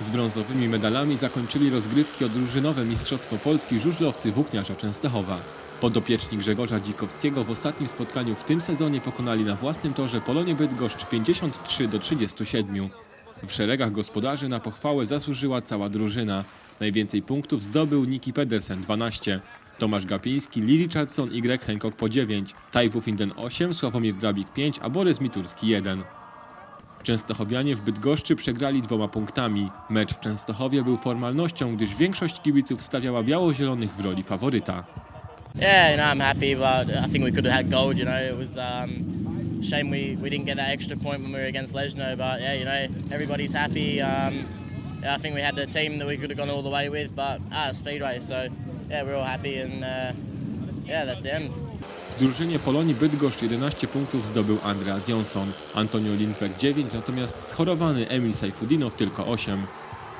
Z brązowymi medalami zakończyli rozgrywki o drużynowe Mistrzostwo Polski żużlowcy Włókniarza Częstochowa. Podopieczni Grzegorza Dzikowskiego w ostatnim spotkaniu w tym sezonie pokonali na własnym torze Polonię Bydgoszcz 53 do 37. W szeregach gospodarzy na pochwałę zasłużyła cała drużyna. Najwięcej punktów zdobył Niki Pedersen 12, Tomasz Gapiński, Lee Richardson i Greg Hancock po 9, Tajwu Finden 8, Sławomir Drabik 5, a Borys Miturski 1. Częstochowianie w Bydgoszczy przegrali dwoma punktami. Mecz w Częstochowie był formalnością, gdyż większość kibiców stawiała biało-zielonych w roli faworyta. Yeah, you know, I'm happy, but I think we could have had gold. You know, it was um, shame we, we didn't get that extra point when we were against Lejno. But yeah, you know, everybody's happy. Um, yeah, I think we had a team that we could have gone all the way with, but ah, speedway. So yeah, we're all happy, and uh, yeah, that's the end. W drużynie Polonii Bydgoszcz 11 punktów zdobył Andreas Jonsson, Antonio Lindberg 9, natomiast schorowany Emil Sajfudinow tylko 8.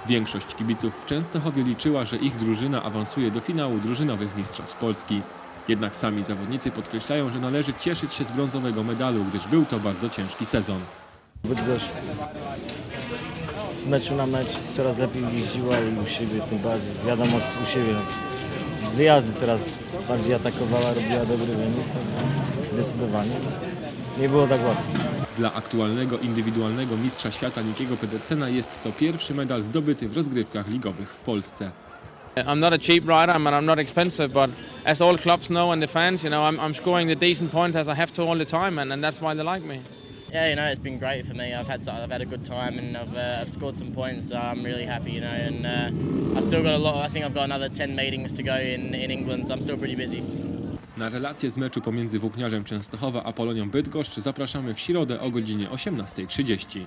Większość kibiców w Częstochowie liczyła, że ich drużyna awansuje do finału drużynowych Mistrzostw Polski. Jednak sami zawodnicy podkreślają, że należy cieszyć się z brązowego medalu, gdyż był to bardzo ciężki sezon. Bydgoszcz z meczu na mecz coraz lepiej jeździła i u siebie tym bardziej, wiadomo u siebie. Wyjazdy coraz bardziej atakowała, robiła dobry wynik, to zdecydowanie. Nie było tak łatwo. Dla aktualnego indywidualnego mistrza świata Nikiego Pedersena jest to pierwszy medal zdobyty w rozgrywkach ligowych w Polsce. I'm not a cheap rider and I'm not expensive, but as all clubs know and the fans, you know, I'm, I'm scoring the decent points as I have to all the time, and, and that's why they like me. Yeah, you know, it's been great for me. I've had I've had a good time, and I've uh, I've scored some points. So I'm really happy, you know, and uh, I've still got a lot. I think I've got another ten meetings to go in in England, so I'm still pretty busy. Na relację z meczu pomiędzy Włókniarzem Częstochowa a Polonią Bydgoszcz zapraszamy w środę o godzinie 18.30.